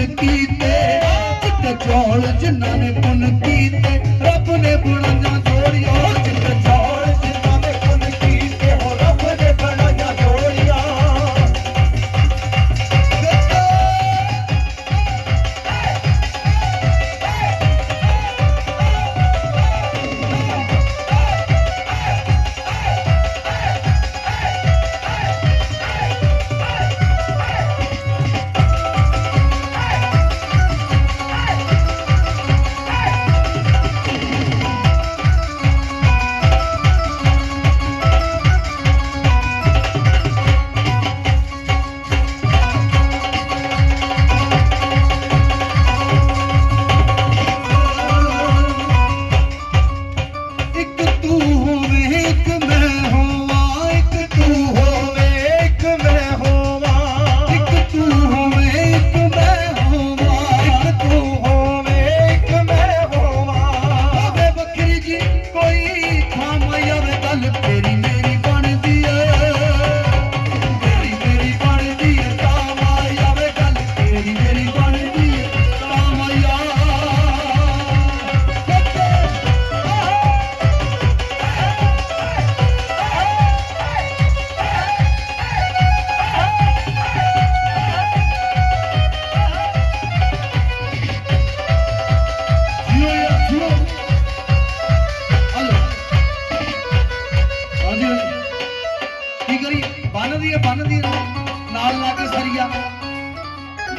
ਪੁੰਨ ਕੀਤੇ ਇੱਕ ਚੌਲ ਜਿਨ੍ਹਾਂ ਨੇ ਪੁੰਨ ਕੀਤੇ। மாமையவர் தலு பெருமை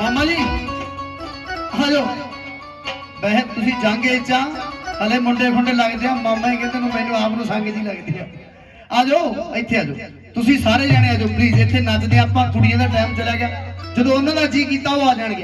ਮਾਮਾ ਜੀ, ਆ ਜਾਓ। ਬਹਿ, ਤੁਸੀਂ ਜਾਂਗੇ ਚਾਂ ਹਲੇ ਮੁੰਡੇ ਫੁੰਡੇ ਲੱਗਦੇ ਆ, ਮਾਮਾ ਹੀ ਕਹਿੰਦੇ ਨੂੰ ਮੈਨੂੰ ਆਪ ਨੂੰ ਸੰਗ ਜੀ ਲੱਗਦੀ ਆ। ਆ ਜਾਓ, ਇੱਥੇ ਆ ਜਾਓ। ਤੁਸੀਂ ਸਾਰੇ ਜਾਣੇ ਆ ਜਾਓ ਪਲੀਜ਼ ਇੱਥੇ ਨੱਚਦੇ ਆਪਾਂ, ਕੁੜੀਆਂ ਦਾ ਟਾਈਮ ਚਲਾ ਗਿਆ। ਜਦੋਂ ਉਹਨਾਂ ਦਾ ਜੀ ਕੀਤਾ, ਉਹ ਆ ਜਾਣਗੇ।